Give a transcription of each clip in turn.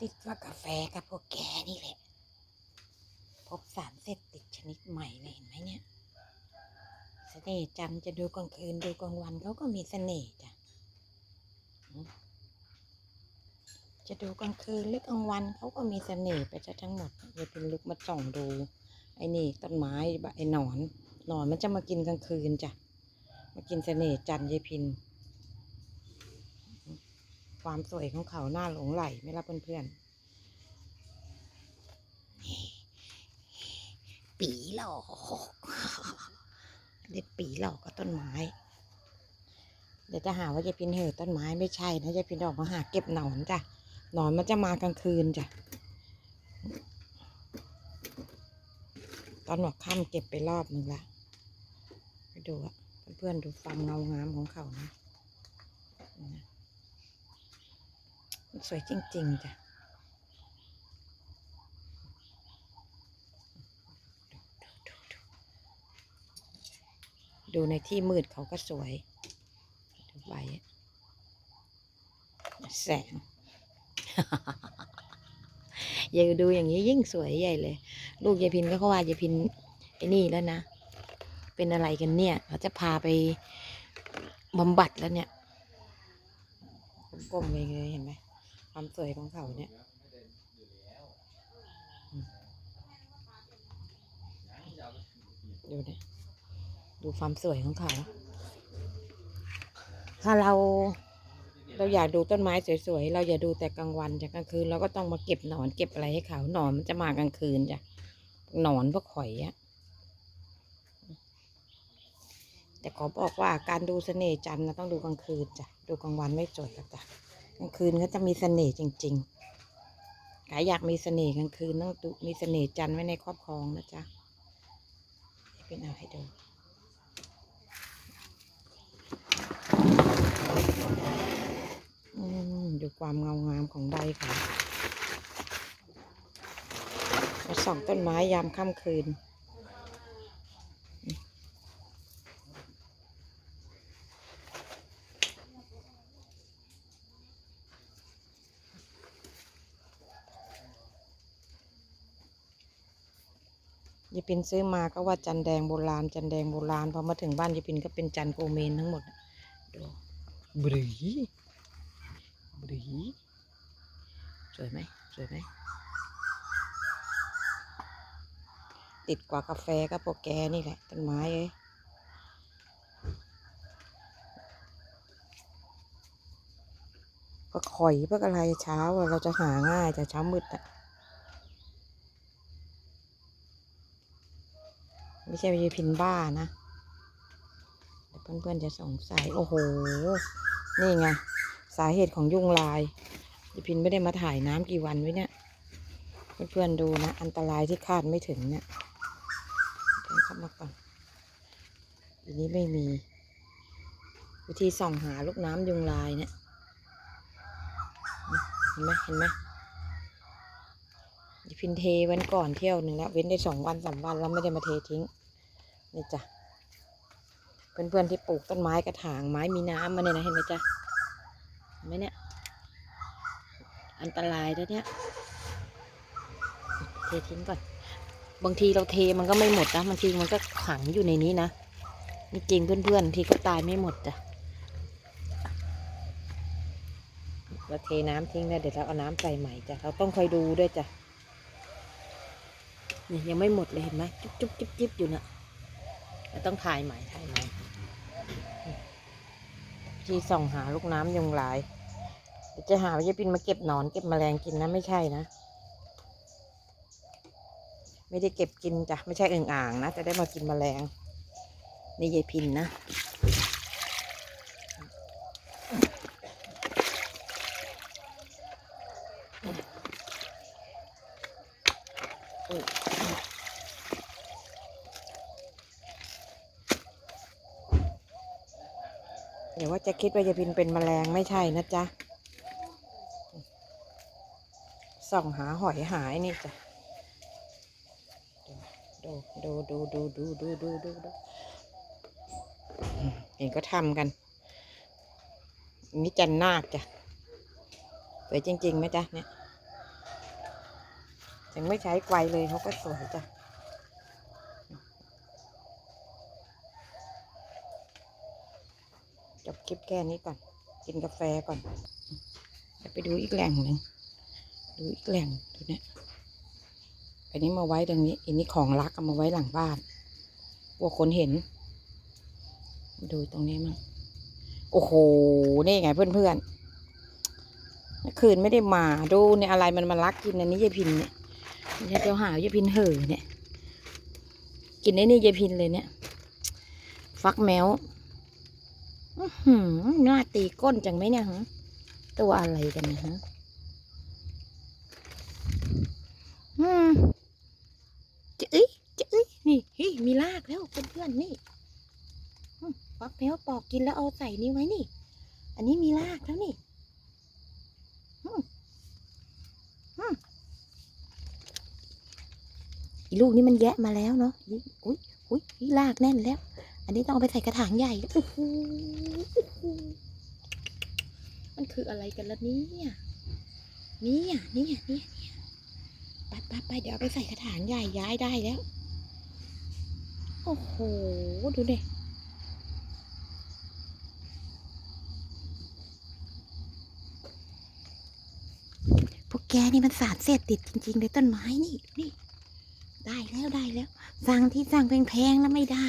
ติดว่ากาแฟกับพวกแกนี่แหละ พบสารเสพติดชนิดใหม่เลยเห็นไหมเนี่ยเสน่ห์จันจะดูกลางคืนดูกลางวันเขาก็มีเสน่ห์จ้ะจะดูกลางคืนหรือกลางวันเขาก็มีเสน่ห์ไปซะทั้งหมดเลยเป็นลุกมาส่องดู ไอ้นี่ต้นไม้ไอ้หนอน หนอนมันจะมากินกลางคืนจ้ะมากินเสน่ห์จันยายพิน ความสวยของเขาหน้าหลงไหลไม่รับเพื่อนๆปีหลอกเรียกปีหลอกกับต้นไม้ เดี๋ยวจะหาว่ายายพินเห่อะต้นไม้ไม่ใช่นะยายพินออกมาหาเก็บหนอนจ้ะหนอนมันจะมากลางคืนจ้ะตอนหัวค่ำเก็บไปรอบหนึ่งละไปดูอะเพื่อนๆดูความเงางามของเขานะนะ สวยจริง ๆ จ้ะดูในที่มืดเขาก็สวย ดูใบอะแสง อย่าดูอย่างนี้ยิ่งสวยใหญ่เลย ลูกยายพินก็เขาว่ายายพินไอ้นี่แล้วนะ เป็นอะไรกันเนี่ย เขาจะพาไปบำบัดแล้วเนี่ยกลมๆเลยเห็นไหม ความสวยของเขาเนี่ยอืมดูเนี่ยดูความสวยของเขา ถ้าเราเราอยากดูต้นไม้สวยๆ เราอย่าดูแต่กลางวันจ้ะกลางคืนเราก็ต้องมาเก็บหนอนเก็บอะไรให้เขาหนอนมันจะมากลางคืนจ้ะหนอนพวกข่อยอะแต่ขอบอกว่าการดูเสน่ห์จันทร์นะต้องดูกลางคืนจ้ะดูกลางวันไม่สวยหรอกจ้ะ กลางคืนก็จะมีเสน่ห์จริงๆใครอยากมีเสน่ห์กลางคืนต้องมีเสน่ห์จันไว้ในครอบครองนะจ๊ะเป็นเอาให้ดูดูความเงางามของใบค่ะมาส่องต้นไม้ยามค่ำคืน ยายปินซื้อมาก็ว่าจันแดงโบราณจันแดงโบราณพอมาถึงบ้านยายปินก็เป็นจันโกเมนทั้งหมดดูบรีบรีสวยไหมสวยไหมติดกว่ากาแฟก็พวกแกนี่แหละต้นไม้เอ้ยก็ข่อยพวกอะไรเช้าอะเราจะหาง่ายแต่เช้ามืดอะ ไม่ใช่วิพินบ้านะเดี๋ยวเพื่อนๆจะสงสัย โอ้โห นี่ไง สาเหตุของยุงลายวิพินไม่ได้มาถ่ายน้ำกี่วันไว้เนี่ย เพื่อนๆดูนะ อันตรายที่คาดไม่ถึงเนี่ยเดินเข้ามาก่อนทีนี้ไม่มี วิธีส่องหาลูกน้ำยุงลายเนี่ยเห็นไหมเห็นไหมพินเทวันก่อนเที่ยวหนึ่งแล้วเว้นได้สองวันสามวันแล้วไม่ได้มาเททิ้ง นี่จ้ะเพื่อนๆที่ปลูกต้นไม้กระถางไม้มีน้ำมาเนี่ยนะเห็นไหมจ๊ะเห็นไหมเนี่ย อันตรายนะเนี่ยเททิ้งก่อน บางทีเราเทมันก็ไม่หมดนะบางทีมันก็ขังอยู่ในนี้นะนี่จริงเพื่อนๆที่ก็ตายไม่หมดจ้ะเราเทน้ำทิ้งแล้วเดี๋ยวเราเอาน้ำใส่ใหม่จ้ะเราต้องคอยดูด้วยจ้ะนี่ยังไม่หมดเลยเห็นไหมจุ๊บจุ๊บจิ๊บจิ๊บอยู่นะเรา ต้องถ่ายใหม่ถ่ายใหม่ที่ส่องหาลูกน้ำยุงลายจะหาว่ายาปินมาเก็บหนอนเก็บแมลงกินนะไม่ใช่นะ ไม่ได้เก็บกินจ้ะไม่ใช่อึ่งอ่างนะจะได้มากินแมลงนี่ยายพินนะอุ๊ย เดี๋ยวว่าจะคิดว่ายายพินเป็นแมลงไม่ใช่นะจ๊ะ ส่องหาหอยหายนี่จ้ะ ดูดูดูดูดูดูดูดูดูเห็นก็ทำกันอันนี่จันนาคจ้ะ สวยจริงๆไหมจ๊ะเนี่ยยังไม่ใช้ไกวเลยเขาก็สวยจ้ะ จบคลิป แค่นี้ก่อน กินกาแฟก่อนเดี๋ยวไปดูอีกแหล่งหนึ่งดูอีกแหล่งดูเนี่ยอันนี้มาไว้ตรงนี้อันนี้ของรักเอามาไว้หลังบ้านกลัวคนเห็น ดูตรงนี้มั้งโอ้โห นี่ไงเพื่อนๆเมื่อคืนไม่ได้มาดูเนี่ยอะไรมันมาลักกินอันนี้ยายพินเนี่ยเนี่ยเจ้าหาวยายพินเห่อเนี่ย กินไอ้นี่ยายพินเลยเนี่ย ฟักแมว หน้าตีก้นจังไหมเนี่ยฮะตัวอะไรกันเนะฮะอืมจะเอ้ยจะเอ้ยนี่เฮ้ยมีลากแล้วเพื่อนๆนี่อืมฟักแมวปอกกินแล้วเอาใส่นี่ไว้นี่ อันนี้มีลากแล้วนี่อืมอืมอีลูกนี่มันแยะมาแล้วเนาะอีอุ้ยอุ้ยลากแน่นแล้ว อันนี้ต้องเอาไปใส่กระถางใหญ่โอ้โหมันคืออะไรกันล่ะเนี่ยเนี่ยเนี่ยเนี่ยเนี่ยไปไปไปเดี๋ยวเอาไปใส่กระถางใหญ่ย้ายได้แล้ว โอ้โห ดูดิพวกแกนี่มันสารเสพติดจริงๆเลยต้นไม้นี่นี่ ได้แล้วได้แล้ว สั่งที่สั่งแพงๆแล้วไม่ได้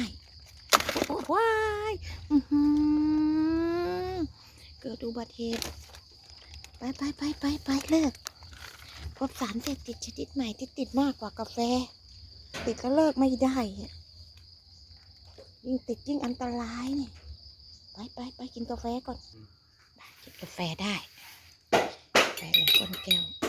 ว้ายอื้อหือเกิดอุบัติเหตุ ไปไปไปไปไปเลิก พบสารเสพติดชนิดใหม่ที่ติดมากกว่ากาแฟ ติดแล้วเลิกไม่ได้อะยิ่งติดยิ่งอันตรายเนี่ยไปไปไปกินกาแฟก่อนได้กินกาแฟได้ กาแฟเลยก้นแก้ว